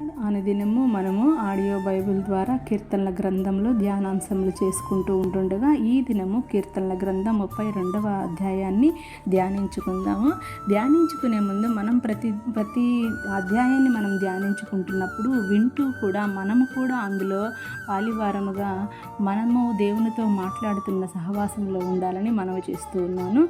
అనుదినము మనము audio Bible ద్వారా కీర్తనల గ్రంథంలో ధ్యానాంశములు చేసుకుంటూ ఉంటుండగా ఈ దినము కీర్తనల గ్రంథం ముప్పై రెండవ అధ్యాయాన్ని ధ్యానించుకుందాము. ధ్యానించుకునే ముందు మనం ప్రతి ప్రతి అధ్యాయాన్ని మనం ధ్యానించుకుంటున్నప్పుడు వింటూ కూడా మనము కూడా అందులో పాలివారముగా మనము దేవునితో మాట్లాడుతున్న సహవాసంలో ఉండాలని మనవి చేస్తూ ఉన్నాను.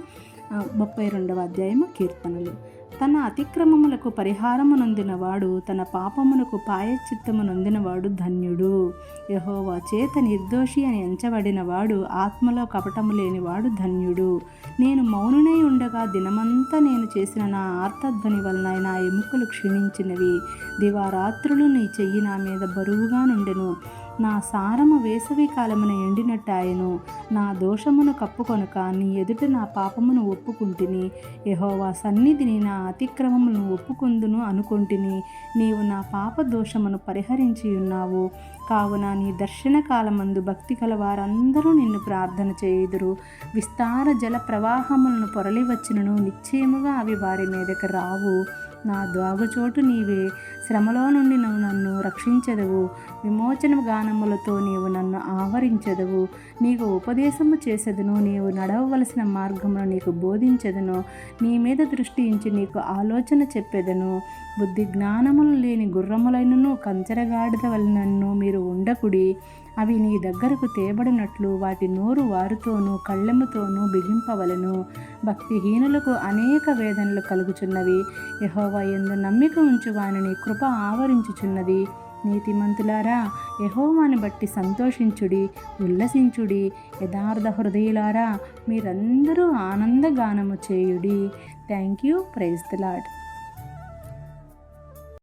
ముప్పై రెండవ అధ్యాయము కీర్తనలు. తన అతిక్రమములకు పరిహారము నొందినవాడు తన పాపమునకు పాయచిత్తము నొందినవాడు ధన్యుడు. యహోవా చేత నిర్దోషి అని ఎంచబడినవాడు ఆత్మలో కపటము లేనివాడు ధన్యుడు. నేను మౌనునై ఉండగా దినమంతా నేను చేసిన నా ఆర్తధ్వని వలన నా ఎముకలు క్షీణించినవి. దివారాత్రులు నీ చెయ్యి నా మీద బరువుగా నుండెను. నా సారము వేసవి కాలమున ఎండినట్టాయను. నా దోషమును కప్పుకొనక నీ ఎదుట నా పాపమును ఒప్పుకుంటుని. యహోవా సన్నిధిని నా అతిక్రమమును ఒప్పుకుందును అనుకుంటుని. నీవు నా పాప దోషమును పరిహరించి ఉన్నావు. కావున నీ దర్శన కాలమందు భక్తి కల వారందరూ నిన్ను ప్రార్థన చేయుదురు. విస్తార జల ప్రవాహములను పొరలి వచ్చినను నిశ్చయముగా అవి వారి మీదకి రావు. నా ద్వాగుచోటు నీవే. శ్రమలో నుండి నువ్వు నన్ను రక్షించదవు. విమోచన గానములతో నీవు నన్ను ఆవరించదవు. నీకు ఉపదేశము చేసెదను. నీవు నడవవలసిన మార్గమును నీకు బోధించదను. నీ మీద దృష్టి ఉంచి నీకు ఆలోచన చెప్పెదను. బుద్ధి జ్ఞానములు లేని గుర్రములైనను కంచరగాడిద వలనన్ను మీరు ఉండకుడి. అవి నీ దగ్గరకు తేబడినట్లు వాటి నోరు వారితోనూ కళ్ళెముతోనూ బిగింపవలను. భక్తిహీనులకు అనేక వేదనలు కలుగుచున్నవి. యహోవా ఎందు నమ్మిక ఉంచువానిని కృప ఆవరించుచున్నది. నీతిమంతులారా యహోవాని బట్టి సంతోషించుడి ఉల్లసించుడి యథార్థ హృదయులారా మీరందరూ ఆనందగానము చేయుడి. Thank you. Praise the lord